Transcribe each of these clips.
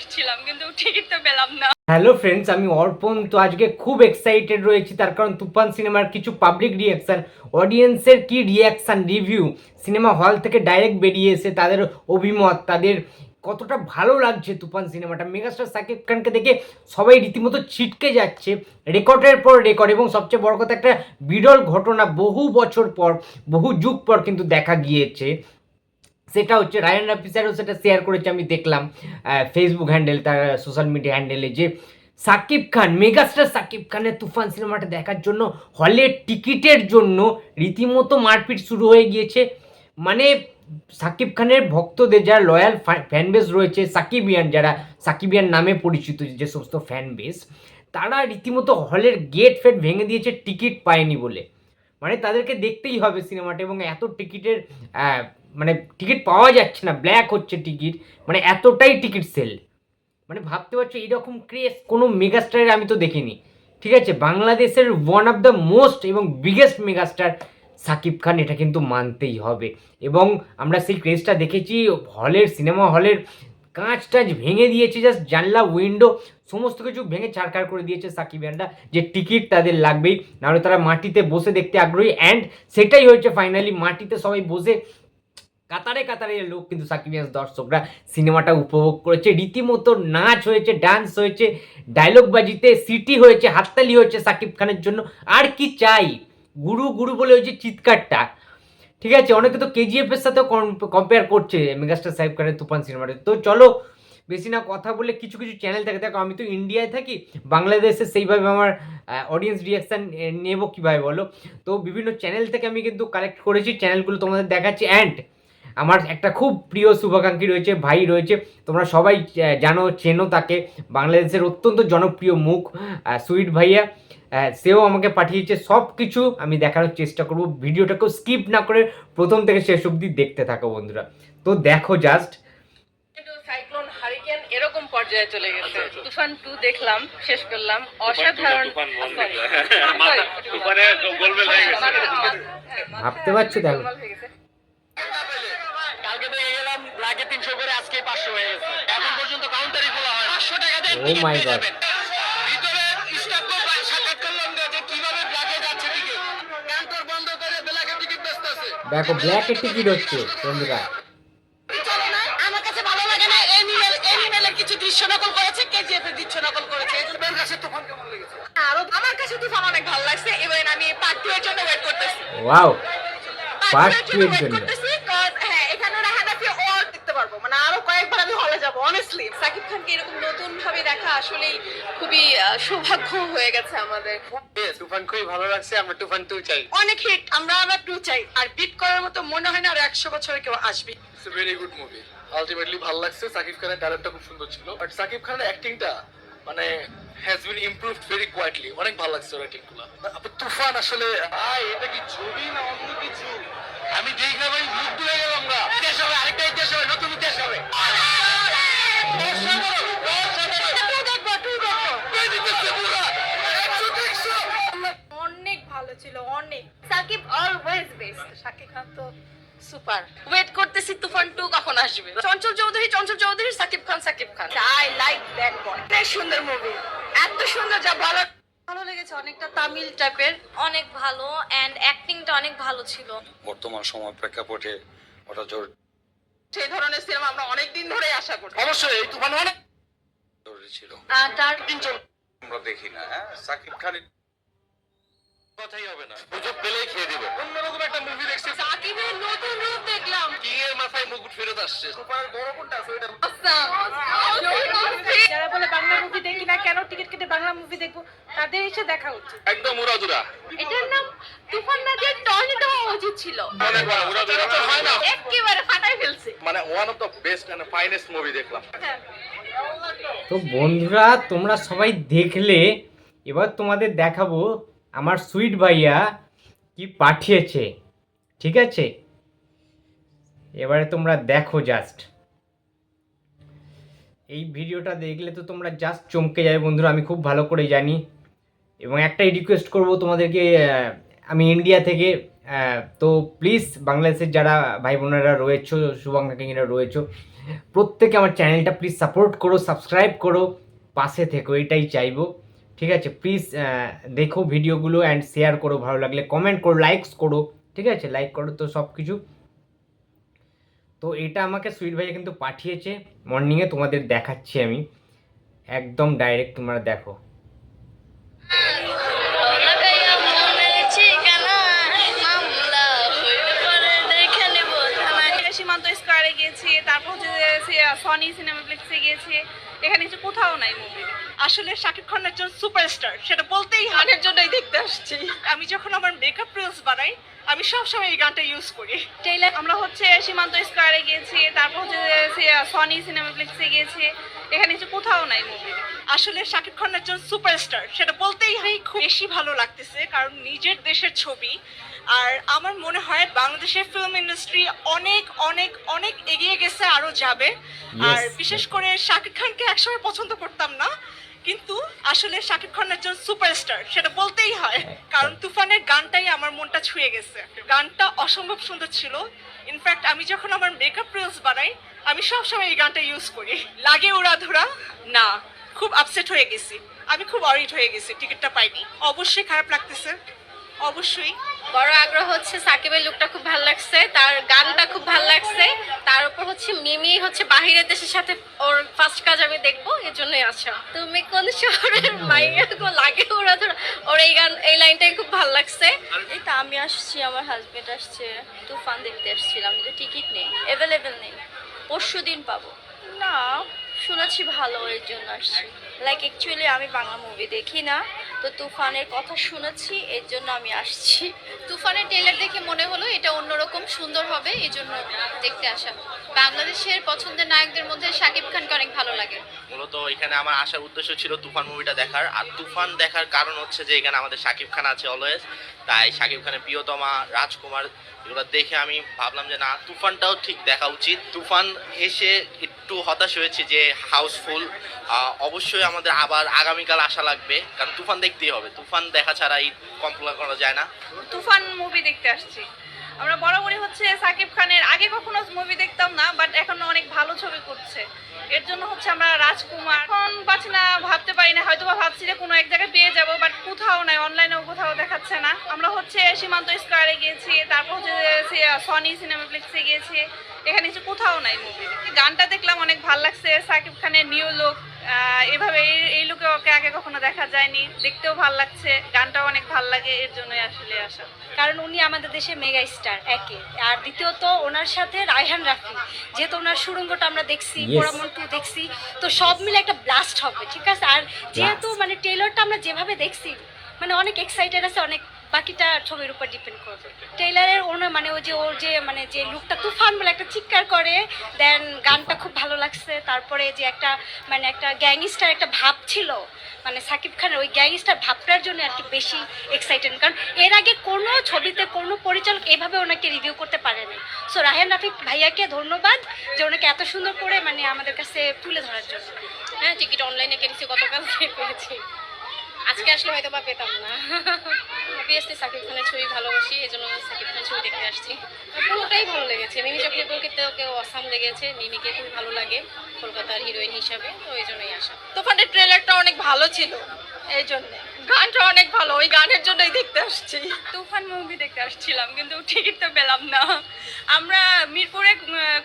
বসছিলাম কিন্তু টিকিট তো পেলাম না। হ্যালো ফ্রেন্ডস আমি অর্পণ। তো আজকে খুব এক্সাইটেড রয়েছি, তার কারণ তুফান সিনেমার কিছু পাবলিক রিয়াকশান অডিয়েন্সের কি রিয়াকশান রিভিউ সিনেমা হল থেকে ডাইরেক্ট বেরিয়ে এসে তাদের অভিমত, তাদের কতটা ভালো লাগছে তুফান সিনেমাটা। মেগাস্টার সাকিব খানকে দেখে সবাই রীতিমতো ছিটকে যাচ্ছে রেকর্ডের পর রেকর্ড এবং সবচেয়ে বড় কথা, একটা বিরল ঘটনা বহু বছর পর, বহু যুগ পর কিন্তু দেখা গিয়েছে। সেটা হচ্ছে রায়ন রাফি স্যারও সেটা শেয়ার করেছে, আমি দেখলাম ফেসবুক হ্যান্ডেল তার সোশ্যাল মিডিয়া হ্যান্ডেলে যে সাকিব খান মেগাস্টার সাকিব খানের তুফান সিনেমাটা দেখার জন্য হলের টিকিটের জন্য রীতিমতো মারপিট শুরু হয়ে গিয়েছে। মানে সাকিব খানের ভক্তদের যারা লয়াল ফ্যান বেস রয়েছে, সাকিবিয়ান যারা সাকিবিয়ান নামে পরিচিত যে সমস্ত ফ্যান বেস তারা রীতিমতো হলের গেট ফেট ভেঙে দিয়েছে টিকিট পায়নি বলে। মানে তাদেরকে দেখতেই হবে সিনেমাটা, এবং এত টিকিটের মানে টিকিট পাওয়া যাচ্ছে না ব্ল্যাক হচ্ছে টিকিট মানে এতটাই টিকিট সেল মানে ভাবতে পারছ, এইরকম ক্রেজ কোনো মেগাস্টারের আমি তো দেখিনি। ঠিক আছে, বাংলাদেশের ওয়ান অফ দ্য মোস্ট এবং বিগেস্ট মেগাস্টার সাকিব খান, এটা কিন্তু মানতেই হবে। এবং আমরা সেই ক্রেজটা দেখেছি হলের সিনেমা হলের কাঁচ টাচ ভেঙে দিয়েছে জাস্ট জানলা উইন্ডো সমস্ত কিছু ভেঙে ছাড়খাড় করে দিয়েছে সাকিব সাকিবিয়ানরা যে টিকিট তাদের লাগবেই। নাহলে তারা মাটিতে বসে দেখতে আগ্রহী অ্যান্ড সেটাই হয়েছে ফাইনালি মাটিতে সবাই বসে কাতারে কাতারে লোক কিন্তু সাকিব সাকিবিয়ান দর্শকরা সিনেমাটা উপভোগ করেছে। রীতিমতো নাচ হয়েছে ডান্স হয়েছে ডায়লগ বাজিতে সিটি হয়েছে, হাততালি হয়েছে সাকিব খানের জন্য। আর কি চাই? গুরু গুরু বলে যে চিৎকারটা। ঠিক আছে, অনেকে তো কেজিএফ এর সাথেও কম্পেয়ার করছে মেগাস্টার সাহেব খানের তুফান সিনেমাটা। তো চলো, বেশি না কথা বলে কিছু কিছু চ্যানেল থাকে দেখো, আমি তো ইন্ডিয়ায় থাকি, বাংলাদেশে সেইভাবে আমার অডিয়েন্স রিয়াকশান নেব কীভাবে বলো? তো বিভিন্ন চ্যানেল থেকে আমি কিন্তু কালেক্ট করেছি চ্যানেলগুলো তোমাদের দেখাচ্ছি। অ্যান্ড আমার একটা খুব প্রিয় শুভাকাঙ্ক্ষী রয়েছে ভাই রয়েছে। তোমরা সবাই জানো চেনো তাকে। বাংলাদেশের অত্যন্ত জনপ্রিয় মুখ সুইট ভাইয়া। সেও আমাকে পাঠিয়েছে সব কিছু আমি দেখানোর চেষ্টা করব। ভিডিওটাকেও স্কিপ না করে প্রথম থেকে শেষ অবধি দেখতে থাকো বন্ধুরা। তো দেখো জাস্ট সাইক্লোন হারিকেন এরকম পর্যায়ে চলে গেছে। তুফান টু দেখলাম শেষ করলাম। অসাধারণ। হয়ে গেছে ভাবতে পারছ দেখো কালকে থেকে গেলাম লাগে তিনশো করে আজকে পাঁচশো হয়ে গেছে এখন পর্যন্ত কাউন্টারই খোলা হয় পাঁচশো টাকা দেন Oh my God. ভিতরে স্টাফকে সাক্ষাৎ করলাম যে কীভাবে ব্ল্যাকে যাচ্ছে টিকিট কাউন্টার বন্ধ ব্ল্যাকে টিকিট বেচতেছে। দেখো ব্ল্যাকের টিকিট হচ্ছে বন্ধুরা। আমার কাছে ভালো লাগে না এনিমেল এনিমেলের কিছু দৃশ্য নকল করেছে কেজিএফ এর দৃশ্য নকল করেছে। আপনার কাছে তুফান কেমন লেগেছে? আরও আমার কাছে তুফান অনেক ভালো লাগছে এবার আমি পার্ট টু এর জন্য ওয়েট করতেছি। Wow part Part two two এর এর জন্য জন্য। wait করতেছি cause হ্যাঁ এখানে রাহানাফি অল দেখতে পারব মানে আরও কয়েকবার আমি হলে যাব অনেস্টলি সাকিব খানকে এরকম নতুন ভাবে দেখা আসলেই খুবই সৌভাগ্য হয়ে গেছে আমাদের। তুফান খুবই ভালো লাগছে আমরা তুফান টু চাই। অনেক হিট আমরা আমরা টু চাই। আর বিট করার মতো মনে হয় না আর একশো বছরে কেউ আসবে। It's a very good movie ultimately ভালো লাগছে সাকিব খানের ডায়লগটা খুব সুন্দর ছিল। বাট সাকিব খানের অ্যাক্টিংটা মানে has been improved very quietly অনেক ভালো লাগছে ওর অ্যাক্টিংগুলো। তুফান আসলে ভাই এটা কি ছবি না অন্য কিছু? আমি দেখলাম ভাই মুখ তুলে গেলাম আমরা। দেশ হবে আরেকটা দেশ হবে নতুন দেশ হবে। অনেক ভালো ছিল অনেক। সাকিব অলওয়েজ বেস্ট সাকিব খান তো সুপার ওয়েট করতেছি তুফান টু কখন আসবে? Chanchal Chowdhury Chanchal Chowdhury Shakib Khan Shakib Khan. I like that boy অনেক সুন্দর মুভি এত সুন্দর যা ভালো ভালো লেগেছে অনেকটা তামিল টাইপের অনেক ভালো অ্যান্ড অ্যাক্টিংটা অনেক ভালো ছিল। বর্তমান সময় প্রেক্ষাপটে ওটা জোর সেই ধরনের সিনেমা আমরা অনেক দিন ধরে আশা করছি অবশ্যই এই তুফান অনেক ছিল আর তার আমরা দেখি না হ্যাঁ? সাকিব খানের কথাই হবে না। সুযোগ পেলেই খেয়ে দিবে। অন্যরকম একটা মুভি দেখছি। সাকিবের নতুন রূপ দেখলাম। কিং এর মাথায় মুকুট ফেরত আসছে? সুপার বড় কোনটা আছে ওইটা? যারা বলে বাংলা মুভি দেখি না কেন টিকিট কেটে বাংলা মুভি দেখব তাদের এসে দেখা উচিত। একদম উড়াদুরা এটার নাম তুফান নদীর টর্নেডো হওয়া উচিত ছিল। অনেক বড় উড়াদুরা হয় না। একেবারে মানে one of the best and finest movie দেখলাম। তো বন্ধুরা, তোমরা সবাই দেখলে, এবার তোমাদের দেখাবো আমার সুইট ভাইয়া কি পাঠিয়েছে, ঠিক আছে? এবারে তোমরা দেখো জাস্ট এই ভিডিওটা দেখলে তো তোমরা জাস্ট চমকে যাবে বন্ধুরা, আমি খুব ভালো করে জানি। এবং একটাই রিকোয়েস্ট করব তোমাদেরকে আমি ইন্ডিয়া থেকে তো প্লিজ বাংলাদেশের যারা ভাই বোনেরা রয়েছো শুভাকাঙ্ক্ষীরা রয়েছো, প্রত্যেকে আমার চ্যানেলটা প্লিজ সাপোর্ট করো সাবস্ক্রাইব করো, পাশে থেকো, এটাই চাইব। ঠিক আছে প্লিজ দেখো ভিডিওগুলো অ্যান্ড শেয়ার করো, ভালো লাগলে কমেন্ট করো লাইকস করো, ঠিক আছে? লাইক করো তো সব কিছু তো এটা আমাকে সুইট ভাইয়া কিন্তু পাঠিয়েছে মর্নিংয়ে তোমাদের দেখাচ্ছি আমি। একদম ডাইরেক্ট তোমরা দেখো। সনি সিনেমাপ্লেক্সে গিয়েছে এখানে কিছু কোথাও নাই মুভি আসলে শাকিব খান একজন সুপারস্টার সেটা বলতেই গানের জন্যই দেখতে আসছি। আমি যখন আমার মেকআপ রিলস বানাই আমি সবসময় এই গানটা ইউজ করি। টেইলার আমরা হচ্ছে সীমান্ত স্কোয়ারে গিয়েছি তারপর হচ্ছে সনি সিনেমাপ্লেক্সে গিয়েছি এখানে যে কোথাও নাই মুভি আসলে শাকিব খান একজন সুপারস্টার সেটা বলতেই হয় খুব বেশি ভালো লাগতেছে কারণ নিজের দেশের ছবি। আর আমার মনে হয় বাংলাদেশের ফিল্ম ইন্ডাস্ট্রি অনেক অনেক অনেক এগিয়ে গেছে আরও যাবে। আর বিশেষ করে শাকিব খানকে একসময় পছন্দ করতাম না কিন্তু আসলে শাকিব খান একজন সুপারস্টার সেটা বলতেই হয়। কারণ তুফানের গানটাই আমার মনটা ছুঁয়ে গেছে। গানটা অসম্ভব সুন্দর ছিল। ইনফ্যাক্ট আমি যখন আমার মেকআপ রিলস বানাই আমি সবসময় এই গানটা ইউজ করি। লাগে উড়াধুরা? না খুব আপসেট হয়ে গেছি। আমি খুব অরিড হয়ে গেছি টিকিটটা পাইনি। অবশ্যই খারাপ লাগতেছে। অবশ্যই। বড় আগ্রহ হচ্ছে সাকিবের লুকটা খুব ভালো লাগছে তার গানটা খুব ভালো লাগছে তার উপর হচ্ছে মিমি হচ্ছে বাহিরের দেশের সাথে ওর ফার্স্ট কাজ আমি দেখব এর জন্যই আসা তুমি কোন শহরের মাইয়া লাগে ওরা ধর ওর এই গান এই লাইনটাই খুব ভালো লাগছে। এই তো আমি আসছি আমার হাজবেন্ড আসছে তুফান দেখতে আসছিলাম কিন্তু টিকিট নেই অ্যাভেলেবেল নেই। পরশু দিন পাবো। না শুনেছি ভালো এর জন্য আসছি। লাইক অ্যাকচুয়ালি আমি বাংলা মুভি দেখি না। তো তুফানের কথা শুনেছি এর জন্য আমি আসছি। তুফানের ট্রেলার দেখে মনে হলো এটা অন্যরকম সুন্দর হবে এই জন্য দেখতে আসা। বাংলাদেশের পছন্দের নায়কদের মধ্যে শাকিব খানকে অনেক ভালো লাগে। মূলত এখানে আমার আসার উদ্দেশ্য ছিল তুফান মুভিটা দেখার। আর তুফান দেখার কারণ হচ্ছে যে এখানে আমাদের শাকিব খান আছে অলওয়েজ তাই শাকিব খানের প্রিয়তমা রাজকুমার এগুলো দেখে আমি ভাবলাম যে না তুফানটাও ঠিক দেখা উচিত। তুফান এসে একটু হতাশ হয়েছে যে হাউসফুল অবশ্যই আমাদের আবার আগামীকাল আসা লাগবে, কারণ তুফান দেখতেই হবে। তুফান দেখা ছাড়া ঈদ কমপ্লিট করা যায় না। তুফান মুভি দেখতে আসছি। আমরা বরাবরই হচ্ছে সাকিব খানের, আগে কখনো মুভি দেখতাম না বাট এখন অনেক ভালো ছবি করছে। এর জন্য হচ্ছে আমরা রাজকুমার। এখন পাচ্ছি না, ভাবতে পারি না হয়তো বা ভাবছি যে কোনো এক জায়গায় পেয়ে যাব বাট কোথাও নাই অনলাইনেও কোথাও দেখাচ্ছে না। আমরা হচ্ছে সীমান্ত স্কোয়ারে গিয়েছি, তারপর হচ্ছে সনি সিনেমাপ্লেক্সে গিয়েছি। এখানে কিছু কোথাও নাই মুভি গানটা দেখলাম, অনেক ভালো লাগছে। সাকিব খানের নিউ লুক এভাবে এই- এই লুকে ওকে আগে কখনো দেখা যায়নি। দেখতেও ভালো লাগছে গানটাও অনেক ভালো লাগে এর জন্যই আসলে আসা। কারণ উনি আমাদের দেশে মেগা স্টার একে। আর দ্বিতীয়ত ওনার সাথে রায়হান রাফি যেহেতু ওনার সুরঙ্গটা আমরা দেখছি Yes. পোড়ামন টু দেখছি তো সব মিলে একটা ব্লাস্ট হবে ঠিক আছে? আর যেহেতু মানে টেইলরটা আমরা যেভাবে দেখছি মানে অনেক এক্সাইটেড আছে অনেক বাকিটা ছবির উপর ডিপেন্ড করবে। টেইলারের ওনার মানে ওই যে ওর যে মানে যে লুকটা তুফান বলে একটা চিৎকার করে দেন গানটা খুব ভালো লাগছে। তারপরে যে একটা মানে একটা গ্যাংস্টার একটা ভাব ছিল মানে সাকিব খানের, ওই গ্যাংস্টার ভাবটার জন্য আর কি বেশি এক্সাইটেড কারণ এর আগে কোনো ছবিতে কোনো পরিচালক এভাবে ওনাকে রিভিউ করতে পারেনি সো রাহেন রাফিক ভাইয়াকে ধন্যবাদ যে ওনাকে এত সুন্দর করে মানে আমাদের কাছে তুলে ধরার জন্য। হ্যাঁ টিকিট অনলাইনে কিনেছি গতকাল পেয়েছি। আজকে আসলে হয়তো বা পেতাম না। অবভিয়াসলি সাকিব খানের ছবি ভালোবাসি এই জন্য সাকিব খানের ছবি দেখতে আসছি। পুরোটাই ভালো লেগেছে। মিমি চক্রবর্তীতে ওকে অসাম লেগেছে। মিমিকে খুবই ভালো লাগে কলকাতার হিরোইন হিসাবে তো এই জন্যই আসা। তুফানের ট্রেলারটা অনেক ভালো ছিল এই জন্য। গানটা অনেক ভালো ওই গানের জন্যই দেখতে আসছি। তুফান মুভি দেখতে আসছিলাম কিন্তু টিকিট তো পেলাম না। আমরা মিরপুরে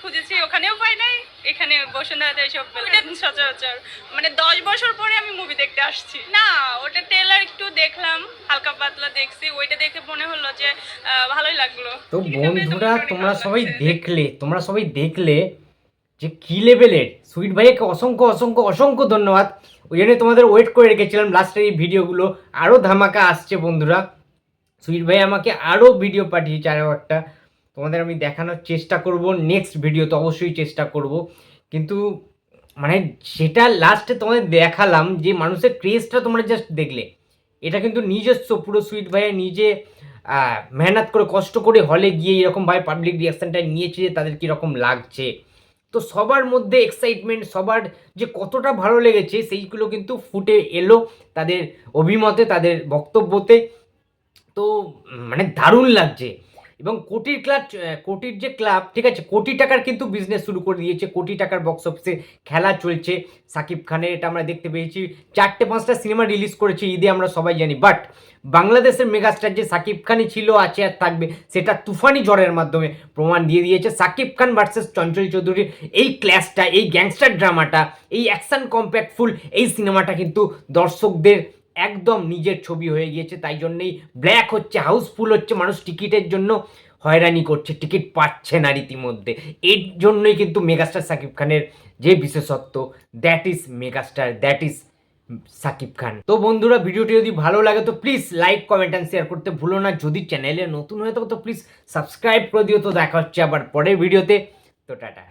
খুঁজেছি ওখানেও পাই নাই। এখানে বসুন্ধরাতে এসব সচরাচর। মানে দশ বছর পরে আমি মুভি দেখতে আসছি। না ওটা ট্রেলার একটু দেখলাম হালকা পাতলা দেখছি ওইটা দেখে মনে হলো যে ভালোই লাগল। তো বন্ধুরা তোমরা সবাই দেখলে তোমরা সবাই দেখলে যে কি লেভেলের সুইট ভাইয়াকে অসংখ্য অসংখ্য অসংখ্য ধন্যবাদ। ওই জন্য তোমাদের ওয়েট করে রেখেছিলাম লাস্টের এই ভিডিওগুলো আরও ধামাকা আসছে বন্ধুরা। সুইট ভাই আমাকে আরও ভিডিও পাঠিয়েছে আরও একটা। তোমাদের আমি দেখানোর চেষ্টা করব নেক্সট ভিডিও তো অবশ্যই চেষ্টা করব। কিন্তু মানে সেটা লাস্টে তোমাদের দেখালাম যে মানুষের ক্রেজটা তোমরা জাস্ট দেখলে। এটা কিন্তু নিজস্ব, পুরো সুইট ভাইয়া নিজে মেহনত করে, কষ্ট করে হলে গিয়ে এরকমভাবে পাবলিক রিয়াকশানটা নিয়েছে যে তাদের কীরকম লাগছে। তো সবার মধ্যে এক্সাইটমেন্ট সবার যে কতটা ভালো লেগেছে, সেইগুলো কিন্তু ফুটে এলো তাদের অভিমতে, তাদের বক্তব্যতে। তো মানে দারুণ লাগছে। এবং কোটির ক্লাব কোটির যে ক্লাব, ঠিক আছে, কোটি টাকার কিন্তু বিজনেস শুরু করে দিয়েছে, কোটি টাকার বক্স অফিসে খেলা চলছে। সাকিব খানের এটা আমরা দেখতে পেয়েছি। চারটে, পাঁচটা সিনেমা রিলিজ করেছে, ঈদে আমরা সবাই জানি। বাট বাংলাদেশের মেগাস্টার যে সাকিব খানই ছিল, আছে আর থাকবে, সেটা তুফানি জ্বরের মাধ্যমে প্রমাণ দিয়ে দিয়েছে। সাকিব খান ভার্সেস চঞ্চল চৌধুরীর এই ক্ল্যাশটা এই গ্যাংস্টার ড্রামাটা এই অ্যাকশন কম্প্যাক্টফুল এই সিনেমাটা কিন্তু দর্শকদের একদম নিজের ছবি হয়ে গিয়েছে, তাই জন্যেই ব্ল্যাক হচ্ছে হাউসফুল হচ্ছে, মানুষ টিকিটের জন্য হয়রানি করছে, টিকিট পাচ্ছে না রীতিমধ্যে। এর জন্যই কিন্তু মেগাস্টার সাকিব খানের যে বিশেষত্ব that is megastar that is Shakib Khan. তো বন্ধুরা, ভিডিওটি যদি ভালো লাগে, তো please like comment and share করতে ভুলো না। যদি চ্যানেলে নতুন হয়ে থাকো, তো প্লিজ সাবস্ক্রাইব করে দিও। তো দেখা হচ্ছে আবার পরের ভিডিওতে। তো টাটা।